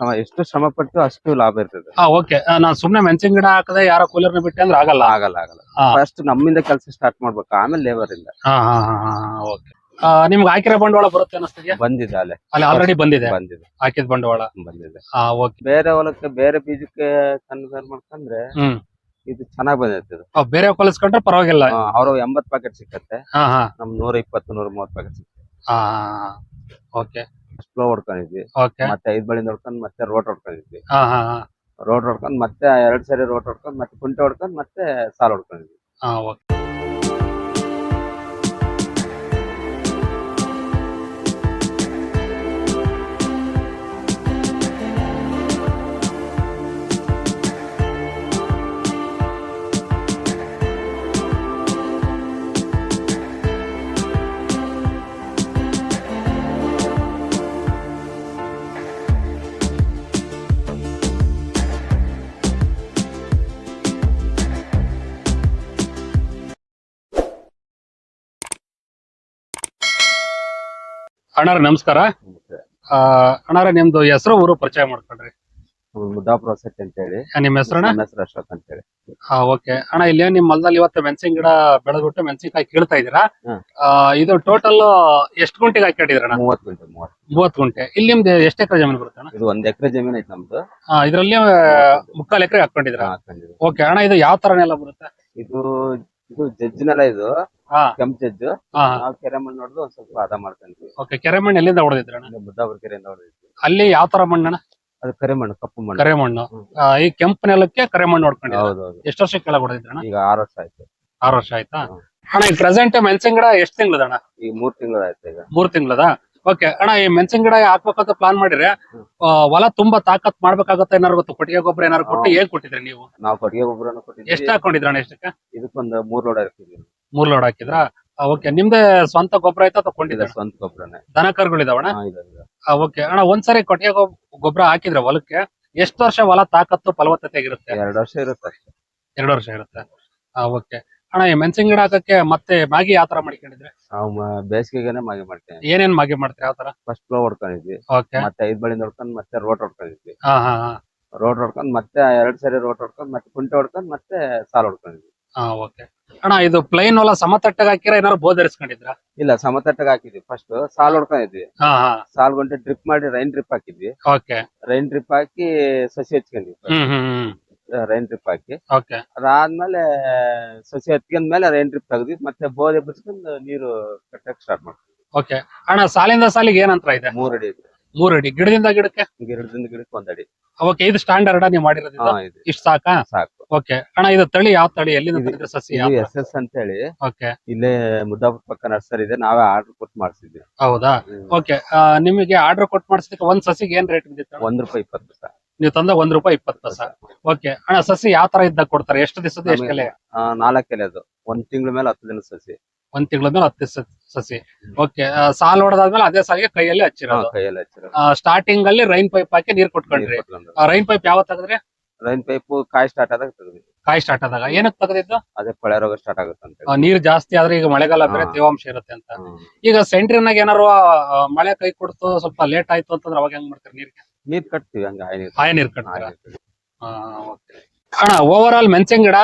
ನಾವ್ ಎಷ್ಟು ಶ್ರಮ ಪಟ್ಟು ಅಷ್ಟು ಲಾಭ ಇರ್ತದೆ. ಹಾ ಓಕೆ ನಾನು ಸುಮ್ನೆ ಮೆಣಸಿನ ಗಿಡ ಹಾಕದೆ ಯಾರೋ ಕೂಲರ್ನ ಬಿಟ್ಟೆ ಅಂದ್ರೆ ಆಗಲ್ಲ. ಆಗಲ್ಲ ಆಗಲ್ಲ. ಹಾ. ಫಸ್ಟ್ ನಮ್ಮಿಂದ ಕೆಲಸ ಸ್ಟಾರ್ಟ್ ಮಾಡ್ಬೇಕು ಆಮೇಲೆ ಲೇಬರ್ ಇಂದ. ಹಾ ಹಾ ಹಾ ಹಾ ಓಕೆ ನಿಮ್ಗೆ ಹಾಕಿರೋ ಬಂಡವಾಳ ಬರುತ್ತೆ ಅನಿಸ್ತಿದ್ಯಾ? ಬಂದಿದೆ ಅಲ್ಲೇ ಅಲ್ಲಿ ಆಲ್ರೆಡಿ ಬಂದಿದೆ? ಬಂದಿದೆ. ಹಾಕಿದ ಬಂಡವಾಳ? ಬಂದಿದೆ. ಹಾ ಓಕೆ ಬೇರೆ ಹೊಲಕ್ಕೆ ಬೇರೆ ಬೀಜಕ್ಕೆ ಕನ್ವರ್ ಮಾಡ್ಕೊಂಡ್ರೆ ಹ್ಮ್. ಇದು ಚೆನ್ನಾಗ್ ಬಂದೈತೆ ಇದು ಅವ್ ಬೇರೆ ಕಲಿಸ್ಕೊಂಡ್ರೆ ಪರವಾಗಿಲ್ಲ. ಅವ್ರ ಎಂಬತ್ ಪ್ಯಾಕೆಟ್ ಸಿಕ್ಕತ್ತೆ. ಹಾ ಹಾ. ನಮ್ ನೂರ ಇಪ್ಪತ್ತು ನೂರ ಮೂವತ್ ಪ್ಯಾಕೆಟ್ ಸಿಕ್ಕತ್ತೆ. ಹಾ ಓಕೆ ಸ್ಲೋ ಹೊಡ್ಕೊಂಡಿದ್ವಿ. ಓಕೆ ಮತ್ತೆ ಐದ್ ಬಳಿಂದ ಹೊಡ್ಕೊಂಡ್ ಮತ್ತೆ ರೋಡ್ ಹೊಡ್ಕೊಂಡಿದ್ವಿ. ಹಾ ಹಾ ಹಾ. ರೋಡ್ ಹೊಡ್ಕೊಂಡ್ ಮತ್ತೆ ಎರಡ್ ಸರಿ ರೋಡ್ ಹೊಡ್ಕೊಂಡ್ ಮತ್ತೆ ಕುಂಟೆ ಹೊಡ್ಕೊಂಡ್ ಮತ್ತೆ ಸಾಲ್ ಹೊಡ್ಕೊಂಡಿದ್ವಿ. ಹಾ ಓಕೆ ಅಣ್ಣಾರ ನಮಸ್ಕಾರ. ಅಣ್ಣಾರ ನಿಮ್ದು ಹೆಸರು ಊರು ಪರಿಚಯ ಮಾಡ್ಕೊಳ್ರಿ. ಮುದ್ದಾಪುರ ಸೆಟ್ ಅಂತ ಹೇಳಿ ನಿಮ್ಮ ಹೆಸರು ನಮ್ಮ ಹೆಸರು ಅಶೋಕ್ ಅಂತ ಹೇಳಿ ಹಾ ಓಕೆ. ಅಣ್ಣ ಇಲ್ಲಿ ನಿಮ್ ಹೊಲದಲ್ಲಿ ಇವತ್ತು ಮೆಣಸಿನ ಗಿಡ ಬೆಳೆದ್ಬಿಟ್ಟು ಮೆಣಸಿನಕಾಯಿ ಕೀಳ್ತಾ ಇದೀರಾ. ಆ, ಇದು ಟೋಟಲ್ ಎಷ್ಟು ಗುಂಟೆಗೆ ಹಾಕೊಂಡಿದ್ರಣ್ಣ ಮೂವತ್ ಗುಂಟೆ ಮೂವತ್ ಮೂವತ್ತು ಗುಂಟೆ. ಇಲ್ಲಿ ನಿಮ್ದು ಎಷ್ಟು ಎಕರೆ ಜಮೀನು ಬರುತ್ತೆ ಅಣ್ಣ? ಇದು ಒಂದ್ ಎಕರೆ ಜಮೀನ್ ಐತಿ ನಮ್ದು. ಆ, ಇದ್ರಲ್ಲಿ ಮುಕ್ಕಾಲ್ ಎಕರೆ ಹಾಕೊಂಡಿದ್ರ ಹಾಕೊಂಡಿದ್ವಿ ಓಕೆ ಅಣ್ಣ ಇದು ಯಾವ ತರ ನೆಲ ಬರುತ್ತೆ? ಇದು ಇದು ಜಜ್ಜಿನೆಲ್ಲ ಇದು. ಹಾ. ನಾವು ಕೆರೆ ಮಣ್ಣು ಹೊಡೆದು ಒಂದ್ ಸ್ವಲ್ಪ ಹದ ಮಾಡ್ಕೊಂಡ್ವಿ ಓಕೆ ಕೆರೆ ಮಣ್ಣು ಎಲ್ಲಿಂದ ಹೊಡೆದಿದ್ರಣ್ಣ ಬುದ್ಧಾವರ್ ಮುದ್ದಾಪುರ ಕೆರೆಯಿಂದ ಹೊಡೆದಿದ್ವಿ. ಅಲ್ಲಿ ಯಾವ ತರ ಮಣ್ಣಣ್ಣ ಅದು ಕರೆ ಮಣ್ಣು ಕಪ್ಪು ಮಣ್ಣು. ಕರೆ ಮಣ್ಣು ಆ, ಈ ಕೆಂಪು ನೆಲಕ್ಕೆ ಕರೆ ಮಣ್ಣು ಹೌದೌದು. ಎಷ್ಟು ವರ್ಷ ಕೆಳಗೆ ಹೊಡೆದಿದ್ರಣ್ಣ ಈಗ ಆರು ವರ್ಷ ಆಯ್ತು. ಆರು ವರ್ಷ ಆಯ್ತಾ? ಹ್ಮ್. ಅಣ್ಣ ಈ ಪ್ರೆಸೆಂಟ್ ಮೆಣಸಿನ ಗಿಡ ಎಷ್ಟು ತಿಂಗಳದಣ್ಣ ಈಗ ಮೂರ್ ತಿಂಗಳು ಆಯ್ತು ಈಗ. ಮೂರ್ ತಿಂಗಳದ? ಓಕೆ ಅಣ್ಣ ಈ ಮೆಣಸಿನ ಗಿಡ ಹಾಕ್ಬೇಕಂತ ಪ್ಲಾನ್ ಮಾಡಿದ್ರೆ ಹ್ಮ್. ಆ, ಹೊಲ ತುಂಬಾ ತಾಕತ್ ಮಾಡ್ಬೇಕಾಗತ್ತೆ? ಏನಾರು ಗೊತ್ತು? ಕೊಟ್ಟಿಗೆ ಗೊಬ್ಬರ ಏನಾರು ಕೊಟ್ಟು ಹಾ. ಏನ್ ಕೊಟ್ಟಿದ್ರಿ ನೀವು? ನಾವು ಕೊಟ್ಟಿಗೆ ಗೊಬ್ಬರನ ಎಷ್ಟ್ ಎಷ್ಟು ಹಾಕೊಂಡಿದ್ರಣ್ಣ ಎಷ್ಟಕ್ಕೆ? ಇದಕ್ಕೊಂದು ಮೂರ್ ಲೋಡ್ ಹಾಕಿದ್ವಿ ಮೂರ್ ಲೋಡ್ ಹಾಕಿದ್ರ? ಓಕೆ ನಿಮ್ದೇ ಸ್ವಂತ ಗೊಬ್ಬರ ಆಯ್ತಾ ತಕೊಂಡಿದ್ರೆ ಸ್ವಂತ ಗೊಬ್ಬರನೇ ದನ ಕರುಗಳಿದಾವಣ. ಓಕೆ ಅಣ್ಣ ಒಂದ್ಸರಿ ಕೊಟ್ಟಿಗೆ ಗೊಬ್ಬರ ಹಾಕಿದ್ರೆ ಹೊಲಕ್ಕೆ ಎಷ್ಟು ವರ್ಷ ಹೊಲ ತಾಕತ್ತು ಫಲವತ್ತತೆ ಇರುತ್ತೆ? ಎರಡು ವರ್ಷ ಇರುತ್ತೆ ಅಷ್ಟೇ. ಎರಡು ವರ್ಷ ಇರುತ್ತೆ. ಓಕೆ ಅಣ್ಣ ಈ ಮೆಣಸಿನ ಗಿಡ ಹಾಕಕ್ಕೆ ಮತ್ತೆ ಮಾಗಿ ಯಾವ ತರ ಮಾಡ್ಕೊಂಡಿದ್ರೆ? ಬೇಸಿಗೆಗೆನೆ ಮಾಗಿ ಮಾಡ್ತೇನೆ ಏನೇನ್ ಮಾಗಿ ಮಾಡ್ತೀರಾ ಯಾವ ತರ? First flow ಹೊಡ್ಕೊಂಡಿದ್ವಿ. ಓಕೆ ಮತ್ತೆ ಐದ್ ಬಳಿ ಹೊಡ್ಕೊಂಡ್ ಮತ್ತೆ ರೋಟ್ ಹೊಡ್ಕೊಂಡಿದ್ವಿ. ರೋಡ್ ಹೊಡ್ಕೊಂಡ್ ಮತ್ತೆ ಎರಡ್ ಸರಿ ರೋಟ್ ಹೊಡ್ಕೊಂಡ್ ಮತ್ತೆ ಕುಂಟೆ ಹೊಡ್ಕೊಂಡ್ ಮತ್ತೆ ಸಾಲ್ ಹೊಡ್ಕೊಂಡಿದ್ವಿ. ಹಾ ಓಕೆ ಅಣ್ಣ ಇದು ಪ್ಲೈನ್ ಹೊಲ ಸಮತಟ್ಟಾಗ ಹಾಕಿರ ಏನಾದ್ರು ಬೋಧರಿಸ್ಕೊಂಡಿದ್ರ ಇಲ್ಲ ಸಮತಟ್ಟಾಗ ಹಾಕಿದ್ವಿ ಫಸ್ಟ್ ಸಾಲ್ ಹೊಡ್ಕೊಂಡಿದ್ವಿ. ಹಾ ಹಾ. ಸಾಲ್ ಗಂಟೆ ಡ್ರಿಪ್ ಮಾಡಿ ರೈನ್ ಡ್ರಿಪ್ ಹಾಕಿದ್ವಿ. ಓಕೆ ರೈನ್ ಡ್ರಿಪ್ ಹಾಕಿ ಸಸಿ ಹಚ್ಕೊಂಡ್ವಿ ಹ್ಮ್ ಹ್ಮ್ ಹ್ಮ್. ರೈನ್ ಡ್ರಿಪ್ ಹಾಕಿ. ಓಕೆ ಅದಾದ್ಮೇಲೆ ಸಸಿ ಹತ್ಕೊಂಡ್ಮೇಲೆ ರೈನ್ ಡ್ರಿಪ್ ತೆಗ್ದ್ವಿ ಮತ್ತೆ ಬೋಧೆ ಬಿಚ್ಕೊಂಡು ನೀರು ಕಟ್ಟಕ್ ಸ್ಟಾರ್ಟ್ ಮಾಡ್ತೀವಿ ಓಕೆ ಅಣ್ಣ ಸಾಲಿಂದ ಸಾಲಿಗೆ ಏನಂತರ ಇದೆ? ಮೂರ್ ಅಡಿ ಇದೆ. ಮೂರ್ ಅಡಿ. ಗಿಡದಿಂದ ಗಿಡಕ್ಕೆ? ಗಿಡದಿಂದ ಗಿಡಕ್ಕೆ ಒಂದ್ ಅಡಿ. ಓಕೆ ಇದು ಸ್ಟ್ಯಾಂಡರ್ಡ್ ನೀವು ಮಾಡಿರೋದು ಹಾ ಇದೆ. ಇಷ್ಟ ಸಾಕಾ? ಸಾಕು. ಓಕೆ. ಅಣ್ಣ ಇದು ತಳಿ ಯಾವ ತಳಿ? ಎಲ್ಲಿಂದ ಇದು- ತಂದಿದ್ರೆ ಸಸಿ ಇದು ಎಸ್ ಎಸ್ ಅಂತ ಹೇಳಿ ಓಕೆ. ಇಲ್ಲೇ ಮುದ್ದಾಪುರ ಪಕ್ಕ ನರ್ಸರಿ ಇದೆ. ನಾವೇ ಆರ್ಡರ್ ಕೊಟ್ಟು ಮಾಡಿಸಿದ್ವಿ ಹೌದಾ? ಓಕೆ. ನಿಮಗೆ ಆರ್ಡರ್ ಕೊಟ್ಟು ಮಾಡಿಸಿದಕ್ಕೆ ಒಂದ್ ಸಸಿಗೆ ಏನ್ ರೇಟ್ ಬಿದ್ದಿತ್ತು ಒಂದ್ ರೂಪಾಯಿ ಇಪ್ಪತ್ತು ಪೈಸೆ ನೀವು ತಂದ ಒಂದ್ ರೂಪಾಯಿ ಇಪ್ಪತ್ತು ಪೈಸೆ ಓಕೆ. ಅಣ್ಣ ಸಸಿ ಯಾವ ತರ ಇದ್ದಾಗ ಕೊಡ್ತಾರೆ? ಎಷ್ಟು ದಿವಸದ ಎಷ್ಟು ಎಲೆ? ಆ, ನಾಲ್ಕು ಎಲೆ ಅದು. ಒಂದ್ ತಿಂಗಳ ಮೇಲೆ ಹತ್ತು ದಿನ ಸಸಿ. ಒಂದ್ ತಿಂಗಳ ಮೇಲೆ ಹತ್ತು ದಿವಸ ಸಸಿ. ಓಕೆ. ಸಾಲ್ ಹೊಡೆದಾದ್ಮೇಲೆ ಅದೇ ಸಾಲಿಗೆ ಕೈಯಲ್ಲಿ ಹಚ್ಚಿರೋದು. ಕೈಯಲ್ಲಿ ಹಚ್ಚಿರೋದು. ಸ್ಟಾರ್ಟಿಂಗ್ ಅಲ್ಲಿ ರೈನ್ ಪೈಪ್ ಹಾಕಿ ನೀರ್ ನೀರ್ ಕೊಟ್ಕೊಂಡ್ರಿ. ಕೊಟ್ಕೊಂಡು. ರೈನ್ ಪೈಪ್ ಯಾವತ್ತಾಗ್ರಿ ತೆಗೆದ್ರೆ ರೈನ್ ಪೈಪ್ ಕಾಯಿ ಸ್ಟಾರ್ಟ್ ಆದಾಗ ತೆಗ್ದ್ವಿ. ಕಾಯಿ ಸ್ಟಾರ್ಟ್ ಆದಾಗ. ಏನಕ್ ತೆಗೆದಿದ್ದು? ಅದೇ ಕೊಳೆ ರೋಗ ಸ್ಟಾರ್ಟ್ ಆಗುತ್ತೆ ಅಂತ ಆ, ನೀರ್ ಜಾಸ್ತಿ ಆದ್ರೆ ಈಗ ಮಳೆಗಾಲ ಬೇರೆ ಹಾ. ತೇವಾಂಶ ಇರುತ್ತೆ ಅಂತ. ಹ್ಮ್. ಈಗ ಸೆಂಟ್ರಿನಾಗ ಏನಾರು ಆ, ಮಳೆ ಕೈ ಕೊಡ್ತು ಸ್ವಲ್ಪ ಲೇಟ್ ಆಯ್ತು ಅಂತಂದ್ರೆ ಅವಾಗ ಹೆಂಗ್ ಮಾಡ್ತಾರೆ ನೀರ್ ನೀರ್ ಕಟ್ತೀವಿ ಹಂಗ ಹಾಯ್ ನೀರ್ ಹಾಯ ನೀರ್ ಹಾಯ್ ಕಟ್ತೀರಾ okay. ಅಣ್ಣ ಓವರ್ ಆಲ್ ಮೆಣಸಿನ ಗಿಡ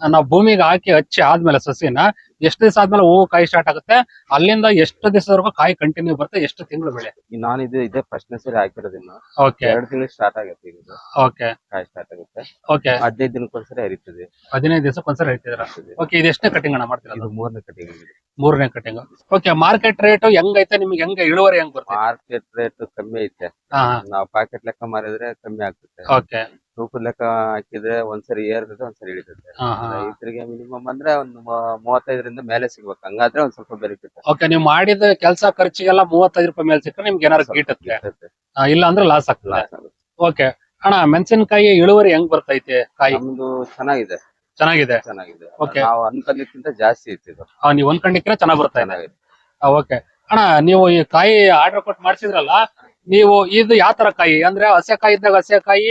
ನಾವು ಭೂಮಿಗೆ ಹಾಕಿ ಹಚ್ಚಿ ಆದ್ಮೇಲೆ ಸಸಿನ ಎಷ್ಟು ದಿವಸ ಆದ್ಮೇಲೆ ಹೂವು ಕಾಯಿ ಸ್ಟಾರ್ಟ್ ಆಗುತ್ತೆ? ಅಲ್ಲಿಂದ ಎಷ್ಟು ದಿವಸವರೆಗೂ ಕಾಯಿ ಕಂಟಿನ್ಯೂ ಬರುತ್ತೆ ಎಷ್ಟು ತಿಂಗಳು ಬೆಳೆ? ನಾನು ಇದು ಇದೇ ಫಸ್ಟ್ನೇ ಸರಿ ಹಾಕಿರೋದಿನ್ನ ಓಕೆ ಎರಡು ತಿಂಗಳು ಸ್ಟಾರ್ಟ್ ಆಗುತ್ತೆ ಇದು. ಓಕೆ ಕಾಯಿ ಸ್ಟಾರ್ಟ್ ಆಗುತ್ತೆ. ಓಕೆ ಹದಿನೈದು ದಿನಕ್ಕೊಂದ್ಸರಿ ಹರಿತದೆ. ಹದಿನೈದು ದಿವಸಕ್ಕೆ ಒಂದ್ಸರಿ ಹೇಳ್ತಿದ್ರ ಓಕೆ ಇದು ಎಷ್ಟನೇ ಕಟಿಂಗ್ ಅಣ್ಣ ಮಾಡ್ತೀರಾ ಇದು ಮೂರನೇ ಕಟಿಂಗ್ ಮೂರನೇ ಕಟಿಂಗ್ ಓಕೆ ಮಾರ್ಕೆಟ್ ರೇಟ್ ಹೆಂಗೈತೆ? ನಿಮ್ಗೆ ಹೆಂಗ ಇಳುವರಿ ಹೆಂಗ್ ಬರುತ್ತೆ? ಮಾರ್ಕೆಟ್ ರೇಟ್ ಕಮ್ಮಿ ಐತೆ. ಹಾ. ನಾವು ಪ್ಯಾಕೆಟ್ ಲೆಕ್ಕ ಮಾರಿದ್ರೆ ಕಮ್ಮಿ ಆಗ್ತದೆ ಓಕೆ ತೂಕದ ಲೆಕ್ಕ ಹಾಕಿದ್ರೆ ಒಂದ್ಸರಿ ಏರ್ತದೆ ಒಂದ್ಸರಿ ಇಳಿತದೆ ಹಾ ಹಾ. ರೈತರಿಗೆ ಮಿನಿಮಮ್ ಅಂದ್ರೆ ಒಂದು ಮ- ಮೂವತ್ತೈದರಿಂದ ಮೇಲೆ ಸಿಗ್ಬೇಕು. ಹಂಗಾದ್ರೆ ಒಂದ್ ಸ್ವಲ್ಪ ಬೆನಿಫಿಟ್ ಓಕೆ ನೀವು ಮಾಡಿದ ಕೆಲಸ ಖರ್ಚಿಗೆಲ್ಲ ಮೂವತ್ತೈದು ರೂಪಾಯಿ ಮೇಲೆ ಸಿಕ್ಕರೆ ನಿಮ್ಗೆ ಏನಾದ್ರು ಗೀಟತ್ತೆ ಆ, ಇಲ್ಲ ಅಂದ್ರೆ ಲಾಸ್ ಆಗ್ತದೆ. ಓಕೆ ಅಣ್ಣ ಮೆಣಸಿನಕಾಯಿ ಇಳುವರಿ ಹೆಂಗ್ ಬರ್ತೈತೆ ಕಾಯಿ? ನಮ್ದು ಚೆನ್ನಾಗಿದೆ. ಚೆನ್ನಾಗಿದೆ? ಚೆನ್ನಾಗಿದೆ. ಓಕೆ ನಾವು ಅನ್ಕೊಂಡಿದ್ಕಿಂತ ಜಾಸ್ತಿ ಇದು ಆ, ನೀವು ಒಂದ್ಕೊಂಡಿಕ್ರೆ ಚೆನ್ನಾಗ್ ಬರ್ತಾ ಇದೆ ಚೆನ್ನಾಗಿದೆ ಓಕೆ ಅಣ್ಣ ನೀವು ಈ ಕಾಯಿ ಆರ್ಡರ್ ಕೊಟ್ಟು ಮಾಡ್ಸಿದ್ರಲ್ಲ ನೀವು ಇದು ಯಾವ ತರ ಕಾಯಿ? ಅಂದ್ರೆ ಹಸೆ ಕಾಯಿ ಇದ್ದಾಗ ಹಸೆ ಕಾಯಿ